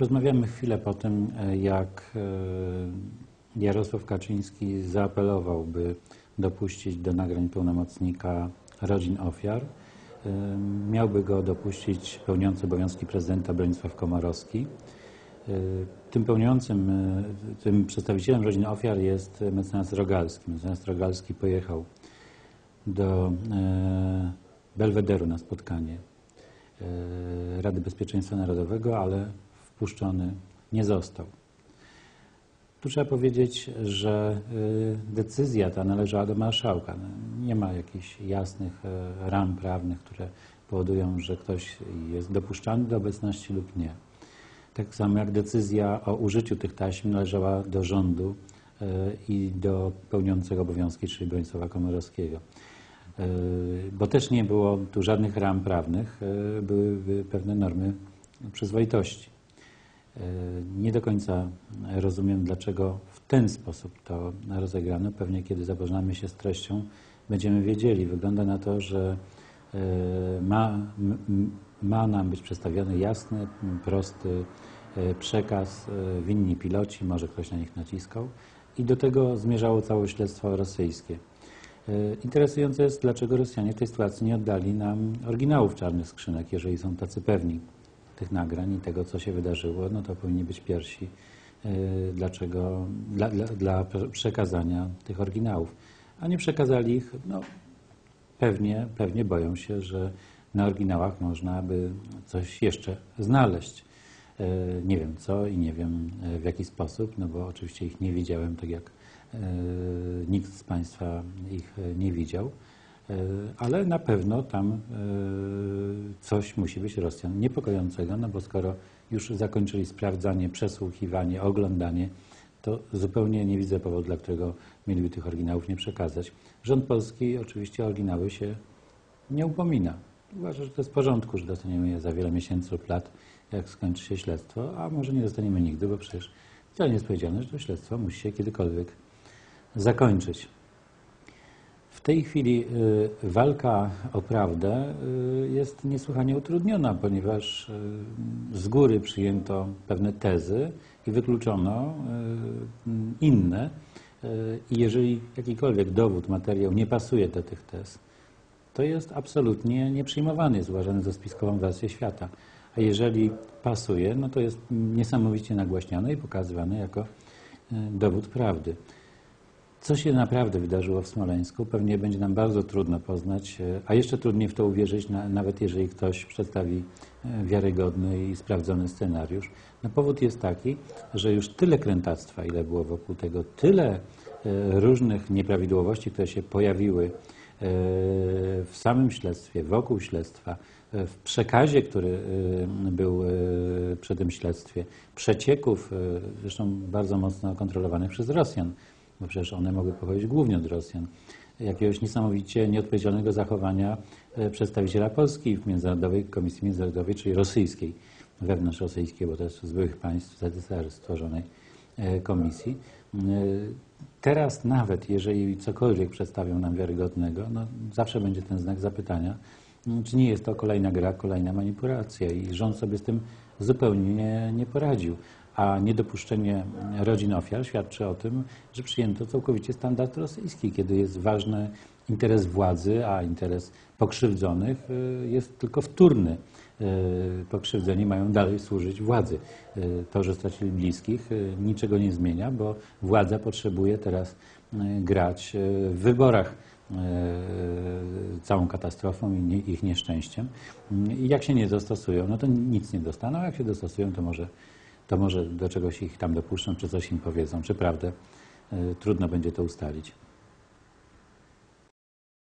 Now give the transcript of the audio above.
Rozmawiamy chwilę po tym, e, jak e, Jarosław Kaczyński zaapelował, by dopuścić do nagrań pełnomocnika rodzin ofiar. E, Miałby go dopuścić pełniący obowiązki prezydenta Bronisław Komorowski. Tym pełniącym, tym przedstawicielem rodzin ofiar jest mecenas Rogalski. Mecenas Rogalski pojechał do Belwederu na spotkanie Rady Bezpieczeństwa Narodowego, ale wpuszczony nie został. Tu trzeba powiedzieć, że y, decyzja ta należała do marszałka. No, Nie ma jakichś jasnych e, ram prawnych, które powodują, że ktoś jest dopuszczany do obecności lub nie. Tak samo jak decyzja o użyciu tych taśm należała do rządu e, i do pełniącego obowiązki, czyli Bronisława Komorowskiego. E, Bo też nie było tu żadnych ram prawnych, były pewne normy przyzwoitości. E, Nie do końca rozumiem, dlaczego w ten sposób to rozegrano. Pewnie kiedy zapoznamy się z treścią, będziemy wiedzieli. Wygląda na to, że e, ma, ma nam być przedstawiony jasny, prosty e, przekaz, winni piloci, może ktoś na nich naciskał i do tego zmierzało całe śledztwo rosyjskie. Interesujące jest, dlaczego Rosjanie w tej sytuacji nie oddali nam oryginałów czarnych skrzynek, jeżeli są tacy pewni tych nagrań i tego, co się wydarzyło, no to powinni być pierwsi e, dlaczego, dla, dla, dla przekazania tych oryginałów. A nie przekazali ich, no pewnie, pewnie boją się, że na oryginałach można by coś jeszcze znaleźć. E, Nie wiem co i nie wiem e, w jaki sposób, no bo oczywiście ich nie widziałem, tak jak nikt z Państwa ich nie widział. Ale na pewno tam coś musi być Rosjan niepokojącego, no bo skoro już zakończyli sprawdzanie, przesłuchiwanie, oglądanie, to zupełnie nie widzę powodu, dla którego mieliby tych oryginałów nie przekazać. Rząd polski oczywiście oryginały się nie upomina. Uważa, że to jest w porządku, że dostaniemy je za wiele miesięcy lub lat, jak skończy się śledztwo, a może nie dostaniemy nigdy, bo przecież wcale nie jest powiedziane, że to śledztwo musi się kiedykolwiek zakończyć. Tej chwili y, walka o prawdę y, jest niesłychanie utrudniona, ponieważ y, z góry przyjęto pewne tezy i wykluczono inne. I jeżeli jakikolwiek dowód, materiał nie pasuje do tych tez, to jest absolutnie nieprzyjmowany, jest uważany za spiskową wersję świata. A jeżeli pasuje, no to jest niesamowicie nagłaśniany i pokazywany jako dowód prawdy. Co się naprawdę wydarzyło w Smoleńsku, pewnie będzie nam bardzo trudno poznać, e, a jeszcze trudniej w to uwierzyć, na, nawet jeżeli ktoś przedstawi e, wiarygodny i sprawdzony scenariusz. No powód jest taki, że już tyle krętactwa, ile było wokół tego, tyle e, różnych nieprawidłowości, które się pojawiły w samym śledztwie, wokół śledztwa, w przekazie, który był przy tym śledztwie, przecieków, zresztą bardzo mocno kontrolowanych przez Rosjan, bo przecież one mogły pochodzić głównie od Rosjan, jakiegoś niesamowicie nieodpowiedzialnego zachowania e, przedstawiciela Polski w Międzynarodowej Komisji Międzynarodowej, czyli rosyjskiej, wewnątrz rosyjskiej, bo to jest z byłych państw ZSRR stworzonej e, komisji. E, Teraz nawet, jeżeli cokolwiek przedstawią nam wiarygodnego, no zawsze będzie ten znak zapytania, czy nie jest to kolejna gra, kolejna manipulacja i rząd sobie z tym zupełnie nie, nie poradził. A niedopuszczenie rodzin ofiar świadczy o tym, że przyjęto całkowicie standard rosyjski, kiedy jest ważny interes władzy, a interes pokrzywdzonych y, jest tylko wtórny. Y, Pokrzywdzeni mają dalej służyć władzy. Y, To, że stracili bliskich, niczego nie zmienia, bo władza potrzebuje teraz grać w wyborach całą katastrofą i ich nieszczęściem. I jak się nie dostosują, no to nic nie dostaną, a jak się dostosują, to może, to może do czegoś ich tam dopuszczą, czy coś im powiedzą, czy prawdę. Y, Trudno będzie to ustalić.